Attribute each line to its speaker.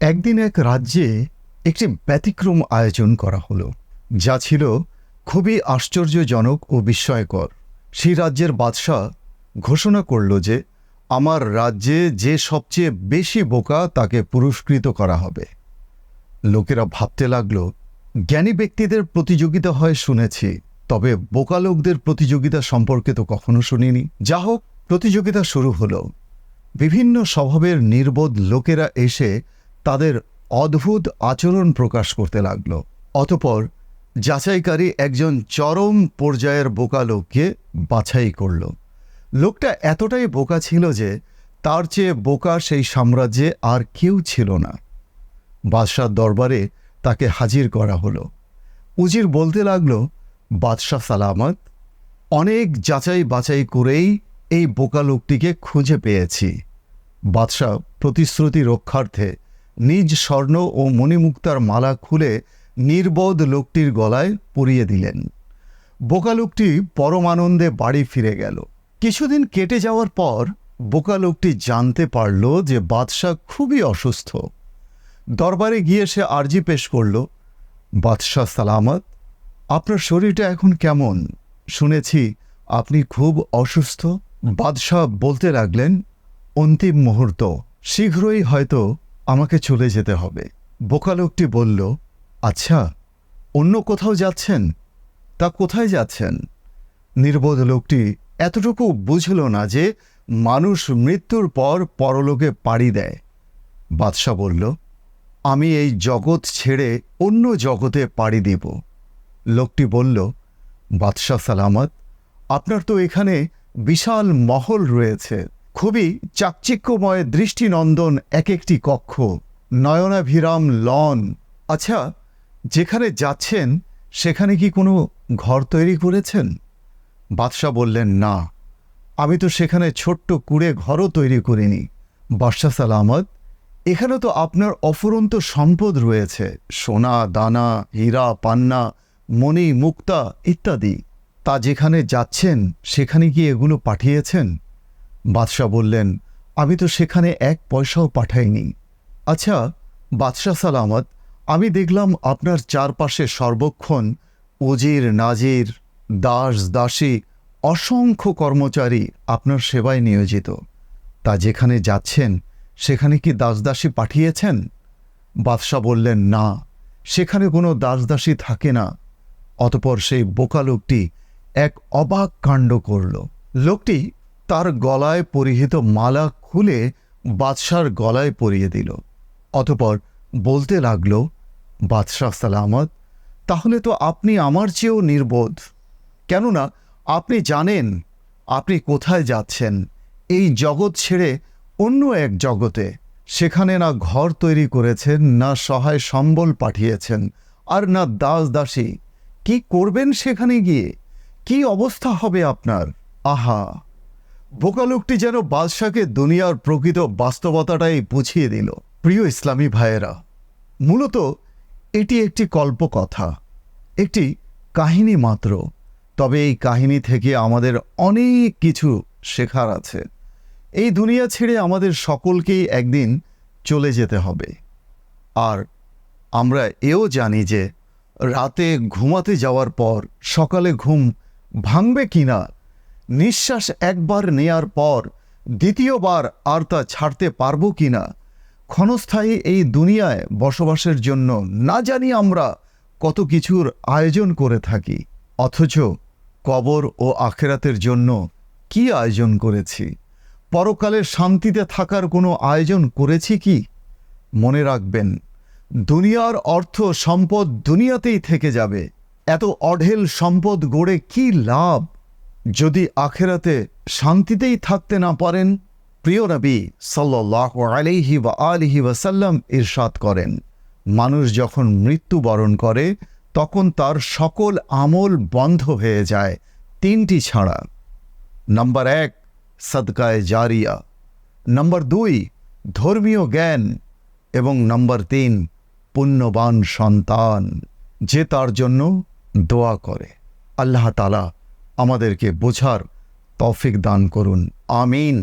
Speaker 1: একদিন এক রাজ্যে একটি ব্যতিক্রম আয়োজন করা হলো, যা ছিল খুবই আশ্চর্যজনক ও বিস্ময়কর। সেই রাজ্যের বাদশাহ ঘোষণা করল যে, আমার রাজ্যে যে সবচেয়ে বেশি বোকা তাকে পুরস্কৃত করা হবে। লোকেরা ভাবতে লাগল, জ্ঞানী ব্যক্তিদের প্রতিযোগিতা হয় শুনেছি, তবে বোকা লোকদের প্রতিযোগিতা সম্পর্কে তো কখনো শুনিনি। যা হোক, প্রতিযোগিতা শুরু হলো। বিভিন্ন স্বভাবের নির্বোধ লোকেরা এসে তাদের অদ্ভুত আচরণ প্রকাশ করতে লাগল। অতপর যাচাইকারী একজন চরম পর্যায়ের বোকা লোককে বাছাই করল। লোকটা এতটাই বোকা ছিল যে তার চেয়ে বোকা সেই সাম্রাজ্যে আর কেউ ছিল না। বাদশাহ দরবারে তাকে হাজির করা হলো। উজির বলতে লাগল, বাদশাহ সালামত, অনেক যাচাই বাছাই করেই এই বোকা লোকটিকে খুঁজে পেয়েছি। বাদশাহ প্রতিশ্রুতি রক্ষার্থে নিজ স্বর্ণ ও মণিমুক্তার মালা খুলে নির্বোধ লোকটির গলায় পরিয়ে দিলেন। বোকা লোকটি পরমানন্দে বাড়ি ফিরে গেল। কিছুদিন কেটে যাওয়ার পর বোকা লোকটি জানতে পারল যে বাদশাহ খুবই অসুস্থ। দরবারে গিয়ে সে আর্জি পেশ করল, বাদশাহ সালামত, আপনার শরীরটা এখন কেমন? শুনেছি আপনি খুব অসুস্থ। বাদশাহ বলতে লাগলেন, অন্তিম মুহূর্ত, শীঘ্রই হয়তো আমাকে চলে যেতে হবে। বোকা লোকটি বলল আচ্ছা অন্য কোথাও যাচ্ছেন? তা কোথায় যাচ্ছেন? নির্বোধ লোকটি এতটুকু বুঝল না যে মানুষ মৃত্যুর পর পরলোকে পাড়ি দেয়। বাদশাহ বলল, আমি এই জগৎ ছেড়ে অন্য জগতে পাড়ি দিব। লোকটি বলল বাদশাহ সালামত, আপনার তো এখানে বিশাল মহল রয়েছে। খুবই চাকচিক্যময় দৃষ্টিনন্দন এক একটি কক্ষ। নয়নাভিরাম লন। আচ্ছা যেখানে যাচ্ছেন, সেখানে কি কোনো ঘর তৈরি করেছেন? বাদশাহ বললেন, না, আমি তো সেখানে ছোট্ট কুড়ে ঘরও তৈরি করিনি। বাদশাহ সালামত, এখানে তো আপনার অফুরন্ত সম্পদ রয়েছে। সোনা, দানা, হীরা, পান্না, মণি, মুক্তা ইত্যাদি। তা যেখানে যাচ্ছেন, সেখানে কি এগুলো পাঠিয়েছেন? বাদশাহ বললেন, আমি তো সেখানে এক পয়সাও পাঠাইনি। আচ্ছা বাদশাহ সালামত, আমি দেখলাম আপনার চারপাশে সর্বক্ষণ উজির, নাজির, দাস, দাসী, অসংখ্য কর্মচারী আপনার সেবায় নিয়োজিত। তা যেখানে যাচ্ছেন, সেখানে কি দাসদাসী পাঠিয়েছেন? বাদশাহ বললেন, না, সেখানে কোনো দাসদাসী থাকে না। অতপর সেই বোকা লোকটি এক অবাক কাণ্ড করল। লোকটি তার গলায় পরিহিত মালা খুলে বাদশার গলায় পরিয়ে দিল। অতপর বলতে লাগল, বাদশাহ সালামত, তাহলে তো আপনি আমার চেয়েও নির্বোধ। কেননা আপনি জানেন, আপনি কোথায় যাচ্ছেন। এই জগৎ ছেড়ে অন্য এক জগতে। সেখানে না ঘর তৈরি করেছেন, না সহায় সম্বল পাঠিয়েছেন, আর না দাস দাসী। কি করবেন সেখানে গিয়ে? কি অবস্থা হবে আপনার? আহা! বোকা লোকটি যেন বাদশাকে দুনিয়ার প্রকৃত বাস্তবতাটাই বুঝিয়ে দিল। প্রিয় ইসলামী ভাইয়েরা, মূলত এটি একটি কল্পকথা, একটি কাহিনী মাত্র। তবে এই কাহিনী থেকে আমাদের অনেক কিছু শেখার আছে। এই দুনিয়া ছেড়ে আমাদের সকলকেই একদিন চলে যেতে হবে। আর আমরা এও জানি যে রাতে ঘুমাতে যাওয়ার পর সকালে ঘুম ভাঙবে কিনা নিঃশ্বাস একবার নেয়ার পর দ্বিতীয়বার আর তা ছাড়তে পারব কিনা? ক্ষণস্থায়ী এই দুনিয়ায় বসবাসের জন্য না জানি আমরা কত কিছুর আয়োজন করে থাকি, অথচ কবর ও আখেরাতের জন্য কি আয়োজন করেছি? পরকালের শান্তিতে থাকার কোনো আয়োজন করেছি কি? মনে রাখবেন, দুনিয়ার অর্থ সম্পদ দুনিয়াতেই থেকে যাবে। এত অঢেল সম্পদ গড়ে কি লাভ? যদি আখেরাতে শান্তিতেই থাকতে না পারেন, প্রিয় নবী সাল্লাহ আলিহি বা আলিহি ওয়াসাল্লাম ইরশাদ করেন, মানুষ যখন মৃত্যুবরণ করে, তখন তার সকল আমল বন্ধ হয়ে যায় তিনটি ছাড়া। নাম্বার এক, সদকায় জারিয়া। নম্বর দুই, ধর্মীয় জ্ঞান। এবং নম্বর তিন, পুণ্যবান সন্তান, যে তার জন্য দোয়া করে। আল্লাহ তালা আমাদেরকে বোঝার তৌফিক দান করুন। আমিন।